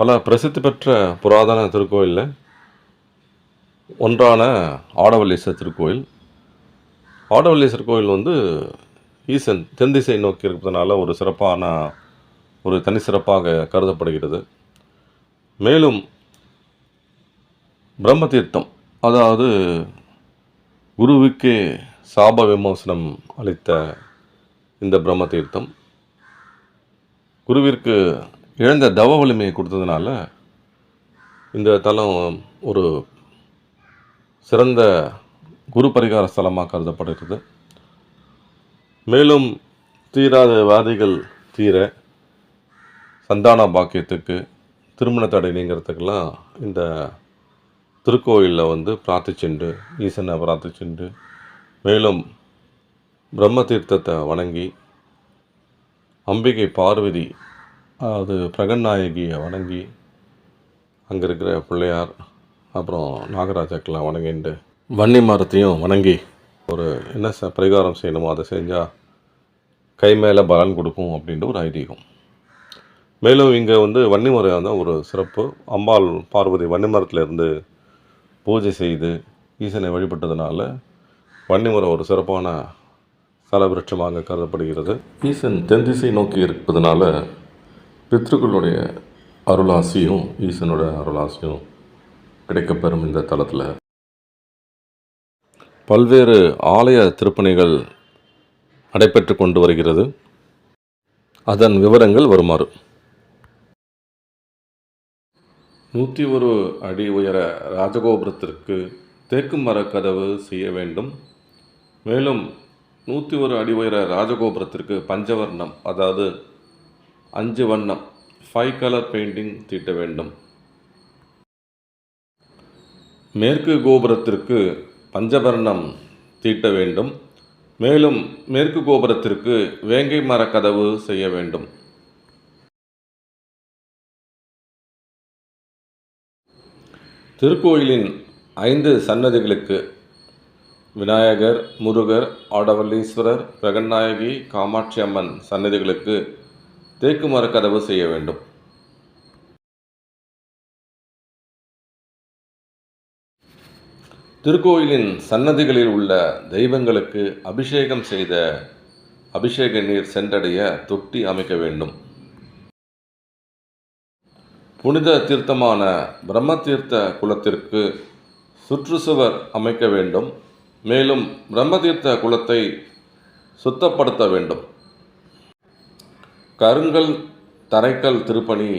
பல பிரசித்தி பெற்ற புராதன திருக்கோயிலில் ஒன்றான ஆடவல்லீஸ்வரர் திருக்கோயில். ஆடவல்லீஸ்வரர் கோயில் வந்து ஈசன் தென்திசை நோக்கி இருப்பதனால ஒரு சிறப்பான ஒரு தனி சிறப்பாக கருதப்படுகிறது. மேலும் பிரம்ம தீர்த்தம் அதாவது குருவுக்கே சாப விமோசனம் அளித்த இந்த பிரம்ம தீர்த்தம் குருவிற்கு இழந்த தவ வலிமையை கொடுத்ததுனால இந்த தலம் ஒரு சிறந்த குரு பரிகார ஸ்தலமாக கருதப்படுகிறது. மேலும் தீராத வாதிகள் தீர சந்தான பாக்கியத்துக்கு திருமண தடை நீங்கிறதுக்கெல்லாம் இந்த திருக்கோயிலில் வந்து பிரார்த்திச்சுண்டு ஈசனை பிரார்த்திச்சுண்டு மேலும் பிரம்ம தீர்த்தத்தை வணங்கி அம்பிகை பார்வதி அது பிரகன்நாயகியை வணங்கி அங்கே இருக்கிற பிள்ளையார் அப்புறம் நாகராஜாக்கெல்லாம் வணங்கிண்டு வன்னி மரத்தையும் வணங்கி ஒரு என்ன ச பரிகாரம் செய்யணுமோ அதை செஞ்சால் கை மேலே பலன் கொடுக்கும் அப்படின்ற ஒரு ஐதீகம். மேலும் இங்கே வந்து வன்னிமரம் தான் ஒரு சிறப்பு. அம்பாள் பார்வதி வன்னிமரத்தில் இருந்து பூஜை செய்து ஈசனை வழிபட்டதுனால வன்னிமரம் ஒரு சிறப்பான சலவிருட்சமாக கருதப்படுகிறது. ஈசன் தென் திசை நோக்கி இருப்பதனால பித்ருக்களுடைய அருளாசியும் ஈசனோட அருளாசியும் கிடைக்கப்பெறும் இந்த தளத்தில். பல்வேறு ஆலய திருப்பணிகள் நடைபெற்று கொண்டு வருகிறது. அதன் விவரங்கள் வருமாறு. நூற்றி ஒரு அடி உயர ராஜகோபுரத்திற்கு தேக்கு மரக் கதவு செய்ய வேண்டும். மேலும் நூற்றி ஒரு அடி உயர ராஜகோபுரத்திற்கு பஞ்சவர்ணம் அதாவது அஞ்சு வண்ணம். ஃபைவ் கலர் பெயிண்டிங் தீட்ட வேண்டும். மேற்கு கோபுரத்திற்கு பஞ்சவர்ணம் தீட்ட வேண்டும். மேலும் மேற்கு கோபுரத்திற்கு வேங்கை மரக்கதவு செய்ய வேண்டும். திருக்கோயிலின் ஐந்து சன்னதிகளுக்கு விநாயகர் முருகர் ஆடவல்லீஸ்வரர் பிரகன்நாயகி காமாட்சி அம்மன் சன்னதிகளுக்கு தேக்கு மரக்கதவு செய்ய வேண்டும். திருக்கோயிலின் சன்னதிகளில் உள்ள தெய்வங்களுக்கு அபிஷேகம் செய்த அபிஷேக நீர் சென்றடைய தொட்டி அமைக்க வேண்டும். புனித தீர்த்தமான பிரம்ம தீர்த்த குலத்திற்கு சுற்றுச்சுவர் அமைக்க வேண்டும். மேலும் பிரம்ம தீர்த்த குலத்தை சுத்தப்படுத்த வேண்டும். கருங்கல் தரைக்கல் திருப்பணி